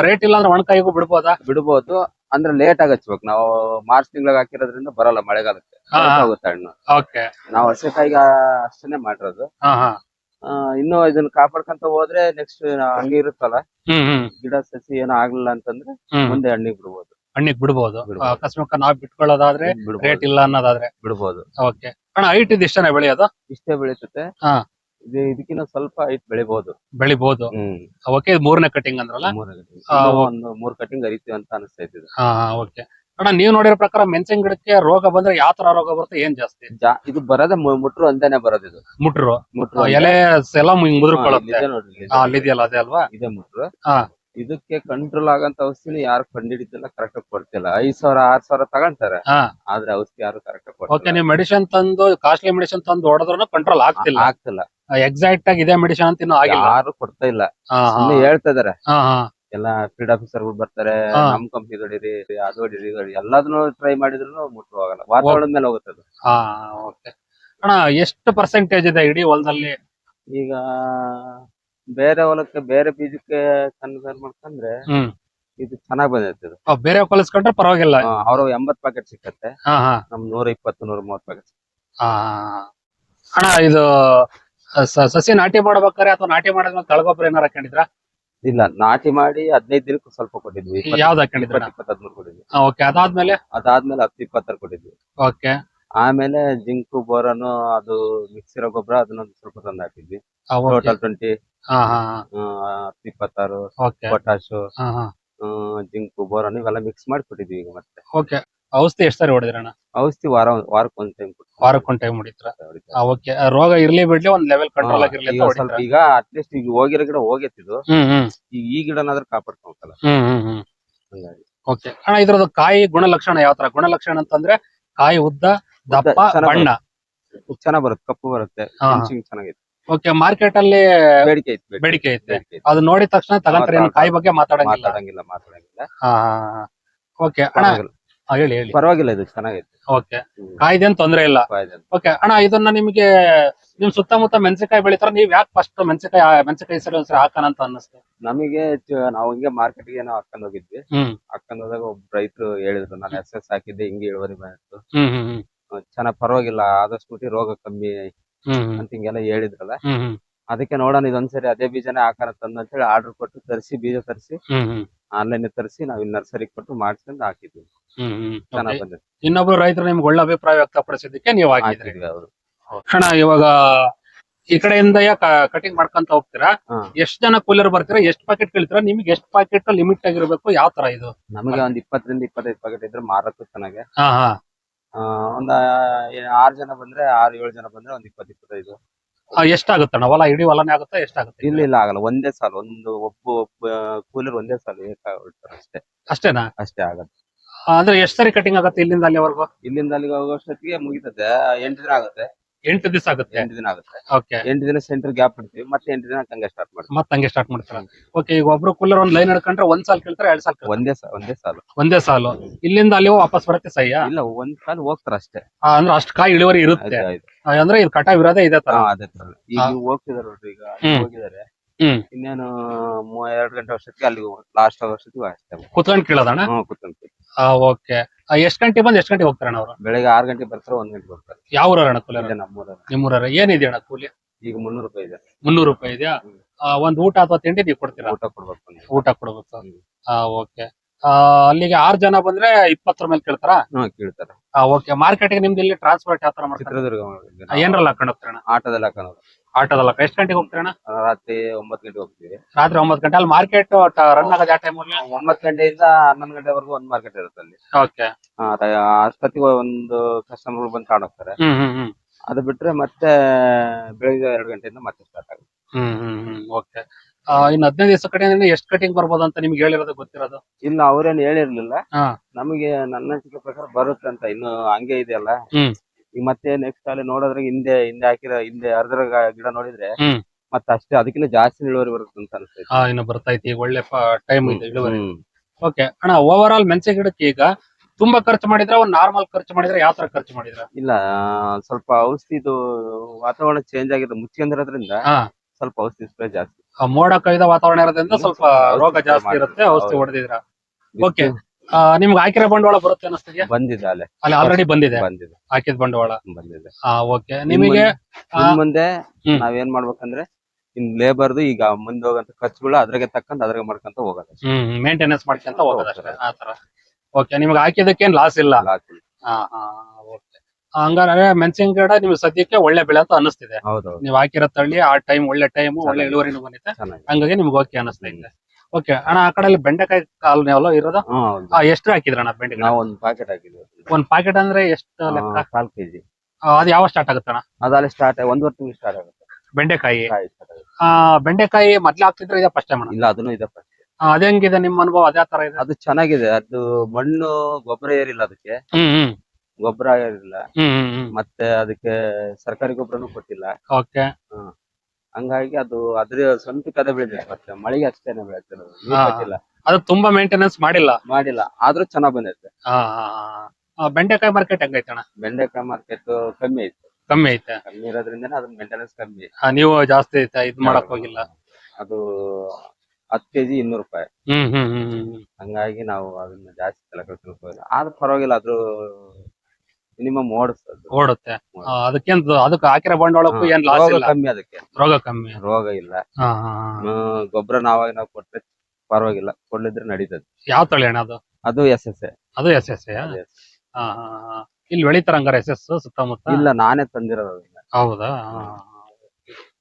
ರೇಟ್ ಇಲ್ಲ ಅಂದ್ರೆ ಒಣಕಾಯಿಗೂ ಬಿಡ್ಬೋದಾ? ಬಿಡ್ಬೋದು. ಅಂದ್ರೆ ಲೇಟ್ ಆಗಿ ಹಚ್ಬೇಕು. ನಾವು ಮಾರ್ಚ್ ತಿಂಗಳಾಗ ಹಾಕಿರೋದ್ರಿಂದ ಬರಲ್ಲ ಮಳೆಗಾಲಕ್ಕೆ. ಹೋಗುತ್ತೆ ಹಣ್ಣು. ಓಕೆ ನಾವು ಹಸಿಕಾಯಿಗೆ ಅಷ್ಟನ್ನೇ ಮಾಡಿರೋದು. ಆ, ಇನ್ನು ಇದನ್ನ ಕಾಪಾಡ್ಕೊಂತ ಹೋದ್ರೆ ನೆಕ್ಸ್ಟ್ ಹಂಗೆ ಇರುತ್ತಲ್ಲ? ಹ್ಮ್ ಹ್ಮ್. ಗಿಡ ಸಸಿ ಏನೋ ಆಗ್ಲಿಲ್ಲ ಅಂತಂದ್ರೆ ಹ್ಮ್. ಮುಂದೆ ಹಣ್ಣಿಗೆ ಬಿಡ್ಬೋದು. ಹಣ್ಣಿಗೆ ಬಿಡ್ಬೋದು. ಬಿಡ್ಬೋದು. ಅಕಸ್ಮಾತ್ ನಾವ್ ಬಿಟ್ಕೊಳ್ಳೋದಾದ್ರೆ ರೇಟ್ ಬಿಡ್ಬೋದು. ಇಲ್ಲ ಅನ್ನೋದಾದ್ರೆ. ಬಿಡ್ಬೋದು. ಓಕೆ ಅಣ್ಣ ಹೈಟ್ ಬೆಳೆಯೋದು? ಇಷ್ಟೇ ಬೆಳೀತತೆ. ಹಾ. ಇದು ಇದಕ್ಕಿಂತ ಸ್ವಲ್ಪ ಐತ್ ಬೆಳಿಬಹುದು ಬೆಳಿಬಹುದು ಹ್ಮ್. ಓಕೆ ಮೂರನೇ ಕಟಿಂಗ್ ಅಂದ್ರಲ್ಲ? ಮೂರ್ cutting. ಆ, ಇನ್ನೂ ಒಂದು ಮೂರ್ ಕಟಿಂಗ್ ಅರಿತೀವಿ ಅಂತ ಅನಿಸ್ತೈತಿ ಇದು. ಹಾ ಓಕೆ ಅಣ್ಣ ನೀವ್ ನೋಡಿರೋ ಪ್ರಕಾರ ಮೆಣಸಿನ ಗಿಡಕ್ಕೆ ರೋಗ ಬಂದ್ರೆ ಯಾವ ತರ ರೋಗ ಬರುತ್ತೆ ಏನ್ ಜಾಸ್ತಿ? ಜಾ ಇದು ಬರೋದೇ ಮುಟ್ರು ಅಂತಾನೆ ಬರೋದು ಇದು. ಮುಟ್ರು. ಮುಟ್ರು ಆ, ಅಂತ. ಎಲೆ ಎಲ್ಲ ಹಾ, ಮುದುರ್ಕೊಳ್ಳುತ್ತೆ. ಇಲ್ಲಿದೆ ನೋಡ್ರಿ, ಇಲ್ಲಿದೆ. ಅಲ್ಲಿದೆಯಲ್ಲ ಅದೇ ಅಲ್ವಾ? ಇದೆ ಮುಟ್ರು. ಹಾ. ಇದಕ್ಕೆ ಕಂಟ್ರೋಲ್ ಆಗಂತ ಔಷಧಿ ಯಾರು ಕಂಡಿಡಿತಿಲ್ಲ ಕರೆಕ್ಟ್ ಆಗಿ ಕೊಡ್ತಿಲ್ಲ. ಐದ್ ಸಾವಿರ ಆರ್ ಸಾವಿರ ತಗೊಂತಾರೆ. ಹಾ. ಆದ್ರೆ ಔಷಧಿ ಯಾರು ಕರೆಕ್ಟ್ ಆಗಿ ಓಕೆ ಕೊಡ್ತಿಲ್ಲ ನೀವು ಮೆಡಿಸಿನ್ ತಂದು ಕಾಸ್ಟ್ಲಿ ಮೆಡಿಸಿನ್ ತಂದು ಹೊಡೆದ್ರು ಕಂಟ್ರೋಲ್ ಆಗ್ತಿಲ್ಲ. ಆಗ್ತಿಲ್ಲ. ಎಕ್ಸಾಕ್ಟ್ ಆಗಿ ಇದೇ ಮೆಡಿಸಿನ್ ಅಂತ ಇನ್ನೂ ಆಗಿಲ್ಲ. ಯಾರು ಕೊಡ್ತಾ ಇಲ್ಲ. ಹಾ, ಹಾ. ಸುಮ್ನೆ ಹೇಳ್ತಾ ಇದಾರೆ. ಹಾ, ಹಾ. ಎಲ್ಲ ಫೀಲ್ಡ್ ಆಫೀಸರ್ ಬರ್ತಾರೆ ಹಾ. ನಮ್ ಕಂಪ್ನಿ ಹೊಡಿರಿ ಅದು ಹೊಡಿರಿ ಎಲ್ಲಾದ್ರು ಹೊಡೀರಿ ಎಲ್ಲದನ್ನು ಟ್ರೈ ಮಾಡಿದ್ರು ಮುಟ್ಟು ಹೋಗಲ್ಲ ವಾತಾವರಣದ ಮೇಲೆ ಹೋಗುತ್ತೆ ಅದು. ಹಾ ಓಕೆ ಅಣ್ಣ ಎಷ್ಟು ಪರ್ಸೆಂಟೇಜ್ ಇದೆ ಇಡೀ ಹೊಲದಲ್ಲಿ? ಈಗ ಬೇರೆ ಹೊಲಕ್ಕೆ ಬೇರೆ ಬೀಜಕ್ಕೆ ಕನ್ವರ್ ಮಾಡ್ಕೊಂಡ್ರೆ ಹ್ಮ್. ಇದು ಚೆನ್ನಾಗ್ ಬಂದೈತೆ ಇದು ಆ, ಬೇರೆ ಕಲಿಸ್ಕೊಂಡ್ರೆ ಪರವಾಗಿಲ್ಲ. ಅವ್ರ ಎಂಬತ್ ಪ್ಯಾಕೆಟ್ ಸಿಕ್ಕತ್ತೆ. ಹಾ ಹಾ. ನಮ್ ನೂರ ಇಪ್ಪತ್ತು ನೂರ ಮೂವತ್ ಪ್ಯಾಕೆಟ್ ಹಾ. ಅಣ್ಣ ಇದು ಸಸಿ ನಾಟಿ ಮಾಡ್ಬೇಕಾರೆ ಅಥವಾ ನಾಟಿ ಮಾಡಿದ್ಮೇಲೆ ತಳಗೊಬ್ಬರ ಏನಾರ ಹಾಕೊಂಡಿದ್ರ ಇಲ್ಲ ನಾಟಿ ಮಾಡಿ ಹದಿನೈದು ದಿನಕ್ಕೂ ಸ್ವಲ್ಪ ಕೊಟ್ಟಿದ್ವಿ. ಇಪ್ಪತ್ತು- ಯಾವ್ದು ಹಾಕೊಂಡಿದ್ರ ಇಪ್ಪತ್ತು ಇಪ್ಪತ್ತು ಹದಿಮೂರು ಕೊಟ್ಟಿದ್ವಿ ಓಕೆ ಅದಾದ್ಮೇಲೆ? ಅದಾದ್ಮೇಲೆ ಹತ್ತು ಇಪ್ಪತ್ತರ ಕೊಟ್ಟಿದ್ವಿ. ಓಕೆ ಆಮೇಲೆ ಜಿಂಕು ಬೋರನು ಅದು ಮಿಕ್ಸ್ ಇರೋ ಗೊಬ್ಬರ ಅದನ್ನೊಂದು ಸ್ವಲ್ಪ ತಂದು ಹಾಕಿದ್ವಿ. ಟೋಟಲ್ ಟ್ವೆಂಟಿ ಹಾ ಹಾ. ಹತ್ತು ಇಪ್ಪತ್ತಾರು ಓಕೆ ಪೊಟಾಶು ಜಿಂಕು ಬೋರನ್ ಇವೆಲ್ಲ ಮಿಕ್ಸ್ ಮಾಡಿ ಕೊಟ್ಟಿದ್ವಿ ಈಗ ಮತ್ತೆ. ಓಕೆ ಔಷಧಿ ಎಷ್ಟ್ ಸಾರಿ ಹೊಡೆದ್ರಣ ಔಷಧಿ ವಾರ ವಾರಕ್ಕೆ ಒಂದ್ ಟೈಮ್ ವಾರಕ್ಕೊಂದ್ ಟೈಮ್ ಹೊಡಿತ್ರ? ಓಕೆ ರೋಗ ಇರ್ಲಿ ಬಿಡ್ಲಿ ಒಂದ್ ಲೆವೆಲ್ ಕಂಟ್ರೋಲ್ ಆಗಿರ್ಲಿ ಅಂತ ಸ್ವಲ್ಪ ಈಗ ಅಟ್ಲೀಸ್ಟ್ ಈಗ ಹೋಗಿರೋ ಗಿಡ ಹೋಗೈತಿದು ಹ್ಮ್ ಹ್ಮ್. ಈಗ ಈ ಗಿಡನಾದ್ರೂ ಕಾಪಾಡ್ಕೊಂತಲ್ಲ ಹ್ಮ್ ಹ್ಮ್ ಹ್ಮ್. ಹಂಗಾಗಿ. ಓಕೆ ಅಣ್ಣ ಇದ್ರದ್ದು ಕಾಯಿ ಗುಣಲಕ್ಷಣ ಯಾವ ತರ? ಗುಣಲಕ್ಷಣ ಅಂತಂದ್ರೆ ಕಾಯಿ ಉದ್ದ ದಪ್ಪ ಚೆನ್ನಾಗ್ ಬಣ್ಣ. ಚೆನ್ನಾಗ್ ಬರುತ್ತೆ ಕಪ್ಪು ಬರುತ್ತೆ. ಹಾ. ಫಿನಿಶಿಂಗ್ ಚೆನ್ನಾಗೈತೆ. ಓಕೆ ಮಾರ್ಕೆಟ್ ಅಲ್ಲಿ ಬೇಡಿಕೆ ಐತೆ ಬೇಡಿಕೆ ಐತೆ. ಅದ್ ಐತೆ. ಅದು ನೋಡಿದ ತಕ್ಷಣ ತಗಂತಾರೆ ಏನು ಕಾಯಿ ಬಗ್ಗೆ ಮಾತಾಡಂಗಿಲ್ಲ. ಮಾತಾಡಂಗಿಲ್ಲ ಮಾತಾಡಂಗಿಲ್ಲ. ಹಾ ಓಕೆ ಅಣ್ಣ. ಪರವಾಗಿಲ್ಲ. ಹೇಳಿ ಹೇಳಿ. ಪರವಾಗಿಲ್ಲ ಇದು ಚೆನ್ನಾಗೈತೆ. ಓಕೆ. ಕಾಯ್ದೇನ್ ತೊಂದ್ರೆ ಇಲ್ಲ. ಓಕೆ ಅಣ್ಣ ಇದನ್ನ ನಿಮಗೆ ನಿಮ್ ಸುತ್ತಮುತ್ತ ಮೆಣಸಿನಕಾಯಿ ಬೆಳಿತಾರ ನೀವ್ ಯಾಕೆ ಫಸ್ಟ್ ಮೆಣಸಿನಕಾಯಿ ಮೆಣಸಿನಕಾಯಿ ಸರಿ ಒಂದ್ಸರಿ ಹಾಕೋಣ ಅಂತ ಅನ್ನಿಸ್ತು? ನಮಗೆ ಚ- ನಾವು ಹಿಂಗೆ ಮಾರ್ಕೆಟ್ಗೆ ಏನೋ ಹಾಕೊಂಡ್ ಹೋಗಿದ್ವಿ. ಹ್ಮ್. ಹಾಕೊಂಡ್ ಹೋದಾಗ ಒಬ್ಬ ರೈತರು ಹೇಳಿದ್ರು ನಾನು ಎಸ್ ಎಸ್ ಹಾಕಿದ್ದೆ ಹಿಂಗೆ ಇಳುವರಿ ಬಂತು ಹ್ಮ್ ಹ್ಮ್ ಹ್ಮ್. ಚೆನ್ನಾಗ್ ಪರವಾಗಿಲ್ಲ ಆದಷ್ಟು ಮಟ್ಟಿಗೆ ರೋಗ ಕಮ್ಮಿ ಹ್ಮ್ ಹ್ಮ್. ಅಂತ ಹಿಂಗೆಲ್ಲ ಹೇಳಿದ್ರಲ್ಲ. ಹ್ಮ್ ಹ್ಮ್. ಅದಕ್ಕೆ ನೋಡೋಣ ಇದೊಂದ್ಸರಿ ಅದೇ ಬೀಜನೇ ಹಾಕೋಣ ತಂದು ಅಂತೇಳಿ ಆರ್ಡರ್ ಕೊಟ್ಟು ತರಿಸಿ ಬೀಜ ತರಿಸಿ ಹ್ಮ್ ಹ್ಮ್. ಆನ್ಲೈನ್ ತರಿಸಿ ನಾವ್ ಇಲ್ಲಿ ನರ್ಸರಿ ಕೊಟ್ಟು ಮಾಡ್ಸ್ಕೊಂಡು ಹಾಕಿದ್ವಿ. ಹ್ಮ್ ಹ್ಮ್ ಚೆನ್ನಾಗ್. ಬಂದಿದೆ ಇನ್ನೊಬ್ರು ರೈತರು ನಿಮ್ಗೆ ಒಳ್ಳೆ ಅಭಿಪ್ರಾಯ ವ್ಯಕ್ತಪಡಿಸಿದ್ದಕ್ಕೆ ನೀವು ಹಾಕಿದ್ರಿ ಹಾಕಿದ್ವಿ ಅವರು ಅಣ್ಣ ಇವಾಗ ಈ ಕಡೆಯಿಂದ ಕಟಿಂಗ್ ಮಾಡ್ಕೊಂತ ಹೋಗ್ತೀರಾ? ಹಾ. ಎಷ್ಟ್ ಜನ ಕೂಲರ್ ಬರ್ತೀರಾ? ಎಷ್ಟ್ ಪ್ಯಾಕೆಟ್ ಕೇಳ್ತೀರಾ? ನಿಮ್ಗೆ ಎಷ್ಟ್ ಪ್ಯಾಕೆಟ್ ಲಿಮಿಟ್ ಆಗಿರ್ಬೇಕು? ಯಾವ ತರ ಇದು? ನಮಗೆ ಒಂದ್ ಇಪ್ಪತ್ತರಿಂದ ಇಪ್ಪತ್ತೈದು ಪ್ಯಾಕೆಟ್ ಇದ್ರೆ ಮಾರಕ್ಕೂ ಚೆನ್ನಾಗೆ. ಹಾ ಹಾ. ಆ, ಒಂದ್ ಆ- ಆರ್ ಜನ ಬಂದ್ರೆ ಆರ್ ಏಳು ಜನ ಬಂದ್ರೆ ಒಂದ್ ಇಪ್ಪತ್ ಇಪ್ಪತ್ತೈದು. ಆ, ಎಷ್ಟಾಗುತ್ತಣ್ಣ? ಹೊಲ ಇಡೀ ಹೊಲನೇ ಆಗುತ್ತಾ? ಎಷ್ಟಾಗುತ್ತೆ? ಇಲ್ಲ ಇಲ್ಲ ಆಗಲ್ಲ. ಒಂದೇ ಸಾಲ. ಒಂದು ಒಬ್ಬ ಒಬ್ಬ ಕೂಲರ್ ಒಂದೇ ಸಾಲ ಅಷ್ಟೇ. ಅಷ್ಟೇನಾ? ಅಷ್ಟೇ ಆಗತ್ತೆ. ಅಂದ್ರೆ ಎಷ್ಟ್ ಸರಿ ಕಟಿಂಗ್ ಆಗುತ್ತೆ ಇಲ್ಲಿಂದ ಅಲ್ಲಿವರೆಗೂ? ಇಲ್ಲಿಂದ ಅಲ್ಲಿಗೆ ಹೋಗೋಷ್ಟೊತ್ತಿಗೆ ಮುಗಿತದೆ ಎಂಟು ದಿನ ಆಗುತ್ತೆ. ಎಂಟು ದಿವಸ ಆಗುತ್ತೆ? ಎಂಟು ದಿನ ಆಗುತ್ತೆ. ಓಕೆ ಎಂಟು ದಿನ ಸೆಂಟರ್ ಗ್ಯಾಪ್ ಇಡ್ತೀವಿ. ಮತ್ತೆ ಎಂಟು ದಿನ ಹಂಗೆ ಸ್ಟಾರ್ಟ್ ಮಾಡ್ತೀವಿ. ಮತ್ತೆ ಹಂಗೆ ಸ್ಟಾರ್ಟ್ ಮಾಡ್ತಾರೆ? ಓಕೆ ಈಗ ಒಬ್ರು ಕೂಲರ್ ಒಂದ್ ಲೈನ್ ಹಿಡ್ಕೊಂಡ್ರೆ ಒಂದ್ ಸಾಲ ಕೇಳ್ತಾರೆ ಎರಡ್ ಸಾಲ ಕೇಳ್ತಾರೆ. ಒಂದೇ ಸಾ ಒಂದೇ ಸಾಲು. ಒಂದೇ ಸಾಲು. ಇಲ್ಲಿಂದ ಅಲ್ಲಿ ವಾಪಸ್ ಬರುತ್ತೆ ಸಹ್ಯ? ಇಲ್ಲ ಒಂದ್ ಸಾಲ ಹೋಗ್ತಾರ ಅಷ್ಟೇ. ಅಂದ್ರೆ ಅಷ್ಟು ಕಾಯಿ ಇಳುವರಿ ಇರುತ್ತೆ. ಆಯ್ತು, ಆಯ್ತು. ಆ, ಅಂದ್ರೆ ಇದು ಕಟಾವ್ ಇರೋದೇ ಇದೆ ತರ. ಹಾ, ಅದೇ ತರ. ಈಗ ಹಾ. ಹೋಗ್ತಿದಾರೆ ನೋಡ್ರಿ ಈಗ ಹೋಗಿದಾರೆ. ಹ್ಮ್. ಇನ್ನೇನು ಮೂ- ಎರಡ್ ಗಂಟೆ ವರ್ಷಕ್ಕೆ ಅಲ್ಲಿ ಲಾಸ್ಟ್ ವರ್ಷಕ್ಕೆ ಅಷ್ಟೇ ಕುತ್ಕೊಂಡ್ ಕೇಳೋದಣ್ಣ? ಹ್ಮ್ ಆ ಓಕೆ ಎಷ್ಟ್ ಗಂಟೆ ಬಂದ್ ಎಷ್ಟು ಗಂಟೆ ಹೋಗ್ತಾರಣ್ಣ ಅವರು? ಬೆಳಗ್ಗೆ ಆರ್ ಗಂಟೆ ಬರ್ತಾರೆ ಒಂದ್ ಗಂಟೆ ಬರ್ತಾರೆ. ಯಾವ ಊರಣ್ಣ ಕೂಲಿ ಇಲ್ಲೇ ನಮ್ಮೂರ ನಿಮ್ಮೂರ ಏನಿದೆ ಅಣ್ಣ ಕೂಲಿ? ಈಗ ಮುನ್ನೂರು ರೂಪಾಯಿ ಇದೆ. ಮುನ್ನೂರು ರೂಪಾಯಿ ಇದೆಯಾ? ಆ, ಒಂದ್ ಊಟ ಅಥವಾ ತಿಂಡಿ ನೀವು ಕೊಡ್ತೀರಾ? ಊಟ ಕೊಡ್ಬೇಕು ನೀವು. ಊಟ ಕೊಡ್ಬೇಕು. ಹ್ಮ್. ಓಕೆ ಅಲ್ಲಿಗೆ ಆರ್ ಜನ ಬಂದ್ರೆ ಇಪ್ಪತ್ತರ ಮೇಲೆ ಕೇಳ್ತಾರಾ? ಹ್ಮ್ ಕೇಳ್ತಾರೆ. ಓಕೆ ಮಾರ್ಕೆಟ್ಗೆ ನಿಮ್ದು ಇಲ್ಲಿ ಟ್ರಾನ್ಸ್ಪೋರ್ಟ್ ಯಾವ ತರ ಮಾಡ್ತಾರೆ? ಚಿತ್ರದುರ್ಗ ಆ, ಏನ್ರಲ್ಲ ಹಾಕೊಂಡು ಹೋಗ್ತಾರಣ್ಣ? ಆಟೋದಲ್ಲಿ ಹಾಕೋದು ಆಟೋದಲ್ಲ. ಎಷ್ಟ್ ಗಂಟೆಗೆ ಹೋಗ್ತಾರಣ್ಣ? ರಾತ್ರಿ ಒಂಬತ್ತು ಗಂಟೆಗೆ ಹೋಗ್ತೀವಿ. ರಾತ್ರಿ ಒಂಬತ್ತು ಗಂಟೆ. ಅಲ್ಲಿ ಮಾರ್ಕೆಟ್ ರನ್ ಆಗೋದು ಯಾವ ಟೈಮಲ್ಲಿ ಒಂಬತ್ತು ಗಂಟೆಯಿಂದ ಹನ್ನೊಂದು ಗಂಟೆವರೆಗೂ ಒಂದು ಮಾರ್ಕೆಟ್ ಇರುತ್ತೆ ಅಲ್ಲಿ. ಓಕೆ ಆ, ಅದ- ಅಷ್ಟೊತ್ತಿಗೆ ಒಂದು ಕಸ್ಟಮರ್ ಬಂದು ತಗೊಂಡ್ ಹೋಗ್ತಾರೆ. ಹ್ಮ್ ಹ್ಮ್ ಹ್ಮ್. ಅದು ಬಿಟ್ರೆ ಮತ್ತೆ ಬೆಳಿಗ್ಗೆ ಎರಡು ಗಂಟೆಯಿಂದ ಮತ್ತೆ ಸ್ಟಾರ್ಟ್ ಆಗುತ್ತೆ. ಹ್ಮ್ ಹ್ಮ್ ಹ್ಮ್. ಓಕೆ ಇನ್ನು ಹದಿನೈದು ದಿವಸ ಕಡೆ ಎಷ್ಟು ಕಟಿಂಗ್ ಬರ್ಬೋದು ಅಂತ ನಿಮ್ಗೆ ಹೇಳಿರೋದು ಗೊತ್ತಿರೋದು? ಇಲ್ಲ ಅವ್ರೇನು ಹೇಳಿರ್ಲಿಲ್ಲ. ಹಾ. ನಮಗೆ ನನ್ನ ಅನಿಸಿಕೆ ಪ್ರಕಾರ ಬರುತ್ತೆ ಅಂತ. ಇನ್ನು ಹಂಗೆ ಇದೆಯಲ್ಲ. ಹ್ಮ್. ಈಗ ಮತ್ತೆ ನೆಕ್ಸ್ಟ್ ಅಲ್ಲಿ ನೋಡಿದ್ರೆ ಹಿಂದೆ ಹಿಂದೆ ಹಾಕಿರೋ ಹಿಂದೆ ಅರ್ಧರ ಗಿಡ ನೋಡಿದ್ರೆ ಹ್ಮ್. ಮತ್ತೆ ಅಷ್ಟೇ ಅದಕ್ಕಿಂತ ಜಾಸ್ತಿ ಇಳುವರಿ ಬರುತ್ತೆ ಅಂತ ಅನ್ಸುತ್ತೆ ಹಾ ಇನ್ನು ಬರ್ತೈತಿ ಈಗ ಒಳ್ಳೆ ಟೈಮ್ ಇದೆ ಇಳುವರಿ ಹ್ಮ್. ಓಕೆ ಅಣ್ಣ ಓವರ್ ಆಲ್ ಮೆಣಸೆ ಗಿಡಕ್ಕೆ ಈಗ ತುಂಬಾ ಖರ್ಚು ಮಾಡಿದ್ರೆ ಒಂದ್ ನಾರ್ಮಲ್ ಖರ್ಚು ಮಾಡಿದ್ರೆ ಯಾವ ತರ ಖರ್ಚು ಮಾಡಿದ್ರ ಇಲ್ಲ ಸ್ವಲ್ಪ ಔಷಧಿದು ವಾತಾವರಣ ಚೇಂಜ್ ಆಗಿದೆ ಮುಚ್ಕೊಂಡಿರೋದ್ರಿಂದ ಹಾ. ಸ್ವಲ್ಪ ಔಷಧಿ ಸ್ಪ್ರೇ ಜಾಸ್ತಿ ಮೋಡ ಕೈದ ವಾತಾವರಣ ಇರೋದ್ರಿಂದ ಸ್ವಲ್ಪ ರೋಗ ಜಾಸ್ತಿ. ಇರುತ್ತೆ ಔಷಧಿ. ಹೊಡೆದಿದ್ರ ಓಕೆ ನಿಮ್ಗೆ ಹಾಕಿರೋ ಬಂಡವಾಳ ಬರುತ್ತೆ ಅನಿಸ್ತಿದ್ಯಾ? ಬಂದಿದೆ ಅಲ್ಲೇ ಅಲ್ಲಿ ಆಲ್ರೆಡಿ ಬಂದಿದೆ. ಬಂದಿದೆ. ಹಾಕಿದ ಬಂಡವಾಳ. ಬಂದಿದೆ. ಓಕೆ ನಿಮಗೆ ಇನ್ ಮುಂದೆ ನಾವ್ ನಾವೇನ್ ಮಾಡ್ಬೇಕಂದ್ರೆ ಇನ್ ಲೇಬರ್ದು ಈಗ ಮುಂದೆ ಹೋಗಂತ ಖರ್ಚುಗಳು ಅದ್ರಾಗೆ ತಕ್ಕಂತ ಅದ್ರಾಗೆ ಮಾಡ್ಕೊಂತ ಹೋಗೋದು ಹ್ಮ್ ಮೇಂಟೆನೆನ್ಸ್ ಮಾಡ್ಕೊಂತ ಹೋಗೋದಷ್ಟೇ. ಆ ತರ ಓಕೆ ನಿಮ್ಗೆ ಹಾಕಿದಕ್ಕೇನ್ ಲಾಸ್ ಇಲ್ಲ? ಹಾಕಿ ಹಾ ಹಾ ಓಕೆ ಹಂಗಾರೆ ಮೆಣಸಿನ ಗಿಡ ನಿಮ್ಗೆ ಸದ್ಯಕ್ಕೆ ಒಳ್ಳೆ ಬೆಳೆ ಅಂತ ಅನಿಸ್ತಿದೆ. ಹೌದು ನೀವು ಹಾಕಿರೋ ತಳ್ಳಿ ಆ ಟೈಮ್ ಒಳ್ಳೆ ಟೈಮ್ ಒಳ್ಳೆ. ಇಳುವರಿನೂ ಬಂದಿದೆ. ಹಂಗಾಗಿ ನಿಮ್ಗೆ ಓಕೆ ಅನಿಸ್ತಾ ಇದೆ ಓಕೆ ಅಣ್ಣ ಆ ಕಡೆ ಬೆಂಡೆಕಾಯಿ ಕಾಲು ಅಲ್ಲ ಇರೋದು? ಹೌದು. ಆ, ಎಷ್ಟು ಹಾಕಿದ್ರಣ್ಣ ಬೆಂಡೆಕಾಯಿ? ನಾವು ಒಂದ್ ಪ್ಯಾಕೆಟ್ ಹಾಕಿದ್ವಿ. ಒಂದ್ ಪ್ಯಾಕೆಟ್ ಅಂದ್ರೆ ಎಷ್ಟು ಲೆಕ್ಕ? ಆ, ಕೆ ಕೆಜಿ ಆ, ಅದು ಯಾವ ಸ್ಟಾರ್ಟ್ ಆಗುತ್ತೆ ಅಣ್ಣ ಅದಾಲೆ ಸ್ಟಾರ್ಟ್ ಒಂದೂವರೆ ತಿಂಗಳು ಸ್ಟಾರ್ಟ್ ಆಗುತ್ತೆ. ಬೆಂಡೆಕಾಯಿ. ಕಾಯಿ start ಆಗುತ್ತೆ. ಆ ಬೆಂಡೆಕಾಯಿ ಮೊದ್ಲು ಹಾಕ್ತಿದ್ರೆ ಇದೆ ಫಸ್ಟ್ ಟೈಮ್ ಅಣ್ಣ? ಇಲ್ಲ ಅದನ್ನು ಇದೆ first. ಆ, ನಿಮ್ಮ ಅನುಭವ? ಅದೇ ತರ ಇದೆ? ಅದು ಚೆನ್ನಾಗಿದೆ. ಅದು ಮಣ್ಣು ಗೊಬ್ಬರ ಏರಿಲ್ಲ ಅದಕ್ಕೆ. ಹ್ಮ್ ಹ್ಮ್. ಗೊಬ್ಬರ ಏರಿಲ್ಲ. ಹ್ಮ್ ಹ್ಮ್ ಹ್ಮ್. ಮತ್ತೆ ಅದಕ್ಕೆ ಸರ್ಕಾರಿ ಗೊಬ್ಬರನು ಕೊಟ್ಟಿಲ್ಲ. ಓಕೆ ಹಂಗಾಗಿ ಅದು ಅದ್ರ ಸ್ವಂತ ಅದೇ ಬೆಳೆದಿದೆ ಮತ್ತೆ. ಮಳೆಗೆ ಅಷ್ಟೇನೆ ಬೆಳೆತಿರೋದು ನೀರ್ ಹಾ. ಕಟ್ಟಿಲ್ಲ ಅದು ತುಂಬಾ ಮೇಂಟೆನೆನ್ಸ್ ಮಾಡಿಲ್ಲ. ಮಾಡಿಲ್ಲ. ಆದ್ರೂ ಚೆನ್ನಾಗ್ ಬಂದೈತೆ ಆ, ಆ, ಆ, ಬೆಂಡೆಕಾಯಿ ಮಾರ್ಕೆಟ್ ಹೆಂಗೈತೆ ಅಣ್ಣ ಬೆಂಡೆಕಾಯಿ ಮಾರ್ಕೆಟ್ ಕಮ್ಮಿ ಐತೆ. ಕಮ್ಮಿ ಐತೆ. ಕಮ್ಮಿ ಇರೋದ್ರಿಂದ ಅದ್ರ ಮೇಂಟೆನೆನ್ಸ್ ಕಮ್ಮಿ ಆ, ನೀವು ಜಾಸ್ತಿ ಐತೆ ಇದ್ ಮಾಡಕ್ ಹೋಗಿಲ್ಲ. ಅದು ಹತ್ತು ಕೆಜಿ ಇನ್ನೂರು ರೂಪಾಯಿ ಹ್ಮ್ ಹ್ಮ್ ಹ್ಮ್ ಹ್ಮ್ ಹಂಗಾಗಿ ನಾವು ಅದನ್ನ ಜಾಸ್ತಿ ತಲೆ ಆದ್ರೂ ಪರವಾಗಿಲ್ಲ ಆದ್ರೂ ಮಿನಿಮಮ್ ಓಡಿಸ್ತದೆ. ಓಡುತ್ತೆ. ಆ, ಅದಕ್ಕೇನ್ ಅದಕ್ಕೆ ಹಾಕಿರೋ ಬಂಡವಾಳಕ್ಕೂ ಏನ್ ಲಾಸ್ ರೋಗ ಇಲ್ಲ? ಕಮ್ಮಿ ಅದಕ್ಕೆ. ರೋಗ ಕಮ್ಮಿ. ರೋಗ ಇಲ್ಲ. ಹಾ ಹಾ ಹಾ. ಗೊಬ್ಬರ ನಾವಾಗ ನಾವು ಕೊಟ್ರೆ ಪರವಾಗಿಲ್ಲ. ಕೊಡ್ಲಿದ್ರೆ ನಡೀತದೆ. ಯಾವ ತಳಿ ಅಣ್ಣ ಅದು? ಅದು ಎಸ್ ಎಸ್ ಅದು ಎಸ್ ಎಸ್ ಹಾ ಹಾ ಹಾ. ಇಲ್ಲಿ ಬೆಳಿತಾರ ಹಂಗಾರ ಎಸ್ ಎಸ್ ಸುತ್ತಮುತ್ತ? ಇಲ್ಲ ನಾನೇ ತಂದಿರೋದು ಅದನ್ನ. ಹೌದಾ? ಹಾ, ಹಾ.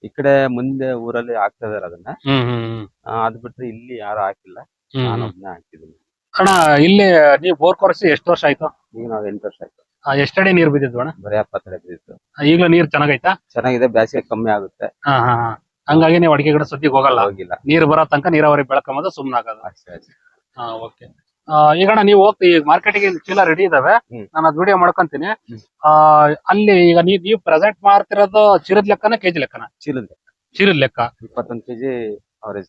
ಈ ಕಡೆ ಮುಂದೆ ಊರಲ್ಲಿ ಆಗ್ತಾ ಇದಾರೆ ಅದನ್ನ. ಹ್ಮ್ ಹ್ಮ್ ಹ್ಮ್. ಆ, ಅದ್ ಬಿಟ್ರೆ ಇಲ್ಲಿ ಯಾರು ಹಾಕಿಲ್ಲ. ಹ್ಮ್ ನಾನು ಹ್ಮ್. ಹಾಕಿದ್ದೀನಿ. ಅಣ್ಣ ಇಲ್ಲಿ ನೀವು ಬೋರ್ ಕೊರ್ಸಿ ಎಷ್ಟು ವರ್ಷ ಆಯ್ತು? ಈಗ ನಾವ್ ಎಂಟು ವರ್ಷ ಆಯ್ತು. ಎಷ್ಟಡಿ ನೀರ್ ಬಿದ್ದಿದ್ವು ಅಣ್ಣ ಬರೀ ಎಪ್ಪತ್ತೆರಡು ಬಿದ್ದಿತ್ತು. ಆ, ಈಗ್ಲೂ ನೀರ್ ಚೆನ್ನಾಗೈತಾ? ಚೆನ್ನಾಗಿದೆ ಬೇಸಿಗೆ ಕಮ್ಮಿ ಆಗುತ್ತೆ. ಹಾ ಹಾ ಹಾ. ಹಂಗಾಗಿ ನೀವು ಅಡಿಕೆ ಗಿಡ ಸುದ್ದಿಗೆ ಹೋಗಲ್ಲ. ಹೋಗಿಲ್ಲ. ನೀರ್ ಬರೋ ತನಕ ನೀರಾವರಿ ಬೆಳಕೊಂಬದು ಸುಮ್ನಾಗೋದು ಅಷ್ಟೇ ಅಷ್ಟೇ. ಹಾ ಓಕೆ. ಈಗ ಅಣ್ಣ ನೀವು ಹೋಗ್ತಿ ಈಗ ಮಾರ್ಕೆಟಿಗೆ ಚೀಲ ರೆಡಿ ಇದಾವೆ. ಹ್ಮ್. ನಾನು ಅದ್ ವಿಡಿಯೋ ಮಾಡ್ಕೊಂತೀನಿ. ಹ್ಮ್. ಆ ಅಲ್ಲಿ ಈಗ ನೀವ್ ನೀವು ಪ್ರೆಸೆಂಟ್ ಮಾಡ್ತಿರೋದು ಚೀಲದ ಲೆಕ್ಕನ ಕೆಜಿ ಲೆಕ್ಕನ? ಚೀಲದ ಚೀಲದ ಲೆಕ್ಕ. ಇಪ್ಪತ್ತೊಂದು ಕೆಜಿ ಅವರೇಜ್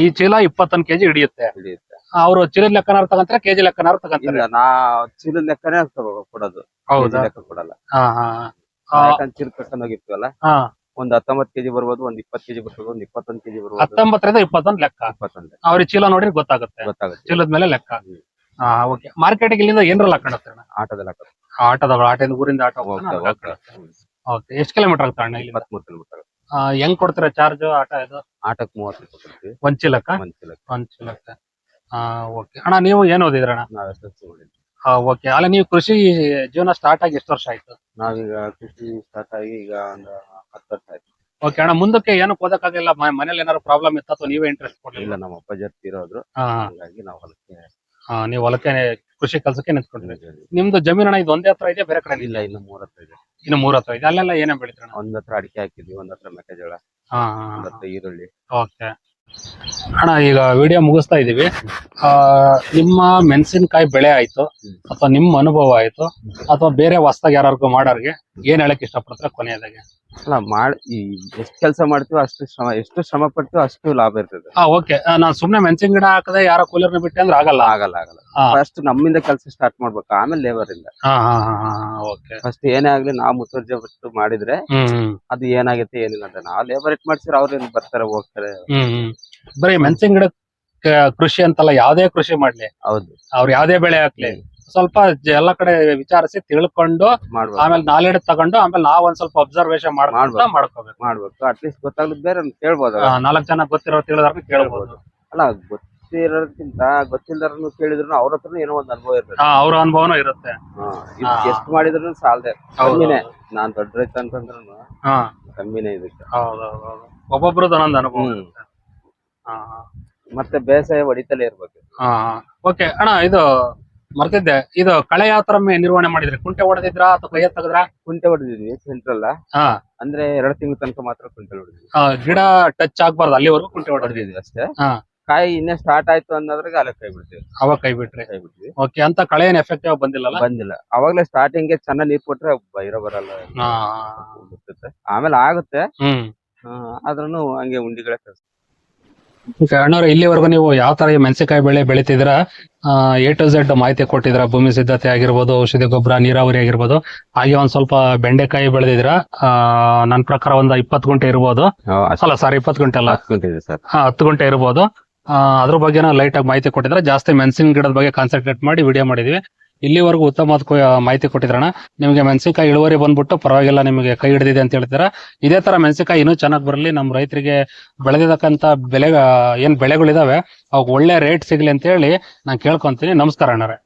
ಈ ಚೀಲ ಇಪ್ಪತ್ತೊಂದು ಕೆಜಿ ಹಿಡಿಯುತ್ತೆ. ಹಿಡಿಯುತ್ತೆ. ಅವರು ಚೀಲದ ಲೆಕ್ಕನಾರು ತಗೊಂತಾರೆ ಕೆಜಿ ಲೆಕ್ಕನಾರು ತಗೊಂತಾರೆ. ಇಲ್ಲ ನಾ ಚೀಲದ ಲೆಕ್ಕನೇ ತಗೋ- ಕೊಡೋದು. ಕೆಜಿ ಹೌದಾ ಲೆಕ್ಕ ಕೊಡಲ್ಲ. ಹಾ ಹಾ. ಯಾಕಂದ್ರೆ ಚೀಲ ಕರ್ಕೊಂಡು ಹೋಗಿರ್ತೀವಲ್ಲ? ಹಾ. ಒಂದ್ ಹತ್ತೊಂಬತ್ತು ಕೆಜಿ ಬರ್ಬೋದು ಒಂದ್ ಇಪ್ಪತ್ ಕೆಜಿ ಬರ್ಬೋದು ಒಂದ್ ಇಪ್ಪತ್ತೊಂದ್ ಕೆಜಿ ಬರ್ಬೋದು. ಹತ್ತೊಂಬತ್ತರಿಂದ ಇಪ್ಪತ್ತೊಂದು ಲೆಕ್ಕ. ಇಪ್ಪತ್ತೊಂದು ಅವ್ರಿಗೆ ಚೀಲ ನೋಡಿ ಗೊತ್ತಾಗುತ್ತೆ. ಗೊತ್ತಾಗುತ್ತೆ. ಚೀಲದ ಮೇಲೆ ಲೆಕ್ಕ. ಹ್ಮ್. ಹಾ ಓಕೆ. ಮಾರ್ಕೆಟ್ ಇಲ್ಲಿಂದ ಏನ್ರಲ್ಲ ಹಾಕೊಂಡತ್ತೆ ಆಟೋದಲ್ಲಿ ಲೆಕ್ಕ ಆಟದ ಆಟೋದ ಊರಿಂದ ಆಟೋ ಹೋಗ್ತಾ ಹೋಗ್ತಾ ಓಕೆ. ಎಷ್ಟು ಕಿಲೋಮೀಟರ್ ಆಗ್ತಾ ಅಣ್ಣ ಇಲ್ಲಿ ಇಪ್ಪತ್ಮೂರು ಕಿಲೋಮೀಟರ್ ಹೆಂಗ್ ಕೊಡ್ತೀರಾ ಚಾರ್ಜ್ ಆಟ ಇದು? ಆಟಕ್ಕೆ ಮೂವತ್ತು ರೂಪಾಯಿ ಕೊಡ್ತೀವಿ. ಒಂದ್ ಚೀಲಕ್ಕ? ಒಂದ್ ಚೀಲಕ್ಕೆ. ಒಂದ್ ಚೀಲಕ್ಕ. ಹಾ ಓಕೆ ಅಣ್ಣ ನೀವು ಏನ್ ಓದಿದ್ರ ಅಣ್ಣ? ನಾವ್ ಎಸ್ ಓಕೆ ಅಲ್ಲ ನೀವು ಕೃಷಿ ಜೀವನ ಸ್ಟಾರ್ಟ್ ಆಗಿ ಎಷ್ಟು ವರ್ಷ ಆಯ್ತು? ನಾವೀಗ ಕೃಷಿ ಸ್ಟಾರ್ಟ್ ಆಗಿ ಈಗ ಒಂದು ಹತ್ತು ವರ್ಷ ಆಯ್ತು. ಓಕೆ ಅಣ್ಣ ಮುಂದಕ್ಕೆ ಏನು ಓದಕ್ಕಾಗಿಲ್ಲ. ಮ- ಮನೇಲಿ ಏನಾದ್ರು ಪ್ರಾಬ್ಲಮ್ ಇತ್ತು ಅಥವಾ ನೀವೇ ಇಂಟ್ರೆಸ್ಟ್ ಇಲ್ಲ ಕೊಡ್ಲಿಲ್ಲ ನಮ್ಮ ಅಪ್ಪಾಜಿ ಇರೋದ್ರು ಹಾಗಾಗಿ ಹಂಗಾಗಿ ನಾವು ಹೊಲಕ್ಕೆ ಹಾ ನೀವು ಹೊಲಕ್ಕೆ ಕೃಷಿ ಕೆಲಸಕ್ಕೆ ನಿಂತ್ಕೊಂಡ್ರಿ. ನಿಮ್ದು ಜಮೀನು ಅಣ್ಣ ಇದು ಒಂದೇ ಹತ್ರ ಇದೆ ಬೇರೆ ಕಡೆ ಇಲ್ಲ ಇನ್ನು ಮೂರ ಹತ್ರ ಇದೆ. ಇನ್ನು ಮೂರ್ ಹತ್ರ ಇದೆ. ಅಲ್ಲೆಲ್ಲ ಏನೇ ಬೆಳಿತೀರಣ್ಣ ಒಂದ್ ಹತ್ರ ಅಡಿಕೆ ಹಾಕಿದ್ವಿ ಒಂದ್ ಹತ್ರ ಮೆಕ್ಕೆಜೋಳ ಹಾ ಒಂದ್ ಹತ್ರ ಈರುಳ್ಳಿ. ಓಕೆ ಅಣ್ಣ ಈಗ ವಿಡಿಯೋ ಮುಗಿಸ್ತಾ ಇದೀವಿ ಆ, ನಿಮ್ಮ ಮೆಣಸಿನಕಾಯಿ ಬೆಳೆ ಆಯ್ತು ಅಥವಾ ನಿಮ್ಮ ಅನುಭವ ಆಯ್ತು ಅಥವಾ ಬೇರೆ ಹೊಸ್ದಾಗ ಯಾರು ಮಾಡೋರ್ಗೆ ಏನ್ ಹೇಳಕ್ ಇಷ್ಟಪಡ್ತಾರೆ ಕೊನೆಯದಾಗೆ? ಅಲ್ಲ ಮಾಡಿ ಈ ಎಷ್ಟು ಕೆಲಸ ಮಾಡ್ತೀವೋ ಅಷ್ಟು ಶ್ರಮ ಎಷ್ಟು ಶ್ರಮ ಪಡ್ತೀವೋ ಅಷ್ಟು ಲಾಭ ಇರ್ತದೆ. ಹಾ ಓಕೆ. ನಾನ್ ಸುಮ್ನೆ ಮೆಣಸಿನ ಗಿಡ ಹಾಕದೆ ಯಾರೋ ಕೂಲರ್ನ ಬಿಟ್ಟೆ ಅಂದ್ರೆ ಆಗಲ್ಲ. ಆಗಲ್ಲ ಆಗಲ್ಲ. ಫಸ್ಟ್ ನಮ್ಮಿಂದ ಕೆಲಸ ಸ್ಟಾರ್ಟ್ ಮಾಡ್ಬೇಕು ಆಮೇಲೆ ಲೇಬರ್ ಇಂದ. ಓಕೆ. ಫಸ್ಟ್ ಏನೇ ಆಗ್ಲಿ ನಾವು ಮುತುರ್ಜೆ ಬಿಟ್ಟು ಮಾಡಿದ್ರೆ ಅದು ಏನಾಗುತ್ತೆ ಏನಿಲ್ಲ ಅಂತ. ನಾವು ಲೇಬರ್ ಇಟ್ ಮಾಡ್ಸಿದ್ರೆ ಅವ್ರೇನ್ ಬರ್ತಾರೆ ಹೋಗ್ತಾರೆ. ಬರೀ ಮೆಣಸಿನ ಗಿಡ ಕೃಷಿ ಅಂತಲ್ಲ ಯಾವ್ದೇ ಕೃಷಿ ಮಾಡ್ಲಿ. ಹೌದು. ಅವ್ರು ಯಾವ್ದೇ ಬೆಳೆ ಹಾಕ್ಲಿ. ಸ್ವಲ್ಪ ಎಲ್ಲ ಕಡೆ ವಿಚಾರಿಸಿ ತಿಳ್ಕೊಂಡು ಆಮೇಲೆ ನಾಲೆಡ್ ತಗೊಂಡು ಆಮೇಲೆ ನಾವ್ ಒಂದ್ ಸ್ವಲ್ಪ ಅಬ್ಸರ್ವೇಶನ್ ಮಾಡ್ಕೊಂಡು. ಮಾಡ್ಕೋಬೇಕು. ಮಾಡ್ಬೇಕು. ಅಟ್ಲೀಸ್ಟ್ ಗೊತ್ತಾಗ್ಲಿದ್ ಬೇರೆ ಕೇಳ್ಬೋದು ನಾಲ್ಕು ಜನ ಗೊತ್ತಿರೋ ತಿಳಿದಾರ ಕೇಳ್ಬೋದು. ಅಲ್ಲ ಗೊತ್ತಿರೋದಕ್ಕಿಂತ ಗೊತ್ತಿಲ್ದಾರನು ಕೇಳಿದ್ರು ಅವ್ರ ಹತ್ರ ಏನೋ ಒಂದ್ ಅನುಭವ ಇರುತ್ತೆ ಅವ್ರ ಅನುಭವನು ಇರುತ್ತೆ. ಎಷ್ಟು ಮಾಡಿದ್ರು ಸಾಲದೆ. ಕಮ್ಮಿನೇ. ನಾನ್ ದೊಡ್ಡ ರೈತ ಅಂತಂದ್ರು ಕಮ್ಮಿನೇ ಇದಕ್ಕೆ. ಒಬ್ಬೊಬ್ರದ್ದು ಒಂದೊಂದು ಅನುಭವ ಮತ್ತೆ ಬೇಸಾಯ ಹೊಡಿತಲೇ ಇರ್ಬೇಕು. ಹಾ ಓಕೆ ಅಣ್ಣ ಇದು ಮರ್ತಿದ್ದೆ. ಇದು ಕಳೆ ಯಾವ ತರ ನಿರ್ವಹಣೆ ಮಾಡಿದ್ರಿ? ಕುಂಟೆ ಹೊಡೆದಿದ್ರ ಅಥವಾ ಕೈಯ ತೆಗದ್ರ? ಕುಂಟೆ ಹೊಡೆದಿದ್ವಿ ಸೆಂಟ್ರಲ್ ಹಾ. ಅಂದ್ರೆ ಎರಡು ತಿಂಗಳ ತನಕ ಮಾತ್ರ ಕುಂಟೆ ಹೊಡೆದಿದ್ವಿ. ಆ, ಗಿಡ ಟಚ್ ಆಗ್ಬಾರ್ದು ಅಲ್ಲಿವರೆಗೂ ಕುಂಟೆ ಹೊಡೆದ್ರಿ ಹೊಡೆದಿದ್ವಿ ಅಷ್ಟೇ. ಹಾ. ಕಾಯಿ ಇನ್ನೇ ಸ್ಟಾರ್ಟ್ ಆಯ್ತು ಅನ್ನೋದ್ರಾಗ ಅಲ್ಲೇ ಕೈ ಬಿಡ್ತೀವಿ. ಅವಾಗ ಕೈ ಬಿಟ್ರೆ? ಕೈ ಬಿಡ್ತೀವಿ ಓಕೆ ಅಂತ ಕಳೆ ಏನ್ ಎಫೆಕ್ಟ್ ಬಂದಿಲ್ಲಲ್ಲ? ಬಂದಿಲ್ಲ. ಅವಾಗಲೇ ಸ್ಟಾರ್ಟಿಂಗ್ ಚೆನ್ನಾಗಿ ನೀರ್ ಕೊಟ್ರೆ ಬೈರ ಬರಲ್ಲ. ಹಾ. ಆಮೇಲೆ ಆಗುತ್ತೆ. ಹ್ಮ್. ಆದ್ರೂ ಹಂಗೆ ಉಂಡಿಗಳೇ ಕಳ್ಸಿ ಓಕೆ ಅಣ್ಣವ್ರೆ ಇಲ್ಲಿವರೆಗೂ ನೀವು ಯಾವ ತರ ಈ ಮೆಣಸಿನಕಾಯಿ ಬೆಳೆ ಬೆಳಿತಿದ್ರ ಎ ಟು ಝೆಡ್ ಮಾಹಿತಿ ಕೊಟ್ಟಿದ್ರ ಭೂಮಿ ಸಿದ್ಧತೆ ಆಗಿರ್ಬೋದು ಔಷಧಿ ಗೊಬ್ಬರ ನೀರಾವರಿ ಆಗಿರ್ಬೋದು. ಹಾಗೆ ಒಂದ್ ಸ್ವಲ್ಪ ಬೆಂಡೆಕಾಯಿ ಬೆಳೆದಿದ್ರ ನನ್ನ ಪ್ರಕಾರ ಒಂದ್ ಇಪ್ಪತ್ ಗುಂಟೆ ಇರ್ಬೋದು. ಅಲ್ಲ ಸರ್ ಇಪ್ಪತ್ ಗುಂಟೆ ಅಲ್ಲ. ಹಾಕ್ಕೊಂಡಿದೆ ಸರ್. ಹಾ ಹತ್ತು ಗುಂಟೆ ಇರ್ಬೋದು. ಅದ್ರ ಬಗ್ಗೆನ ಲೈಟ್ ಆಗಿ ಮಾಹಿತಿ ಕೊಟ್ಟಿದ್ರೆ ಜಾಸ್ತಿ ಮೆಣಸಿನ ಗಿಡದ ಬಗ್ಗೆ ಕಾನ್ಸಂಟ್ರೇಟ್ ಮಾಡಿ ವಿಡಿಯೋ ಮಾಡಿದ್ವಿ ಇಲ್ಲಿವರೆಗೂ ಉತ್ತಮವಾದ ಮಾಹಿತಿ ಕೊಟ್ಟಿದ್ರಣ ನಿಮಗೆ ಮೆಣಸಿನಕಾಯಿ ಇಳುವರಿ ಬಂದ್ಬಿಟ್ಟು ಪರವಾಗಿಲ್ಲ, ನಿಮಗೆ ಕೈ ಹಿಡಿದಿದೆ ಅಂತ ಹೇಳ್ತೀರಾ? ಇದೇ ತರ ಮೆಣಸಿನಕಾಯಿ ಇನ್ನೂ ಚೆನ್ನಾಗಿ ಬರಲಿ. ನಮ್ಮ ರೈತರಿಗೆ ಬೆಳೆದಿರತಕ್ಕಂಥ ಬೆಲೆ ಏನ್ ಬೆಳೆಗಳಿದಾವೆ, ಅವಾಗ ಒಳ್ಳೆ ರೇಟ್ ಸಿಗ್ಲಿ ಅಂತ ಹೇಳಿ ನಾನು ಕೇಳ್ಕೊಂತೀನಿ. ನಮಸ್ಕಾರ ಅಣ್ಣರೇ.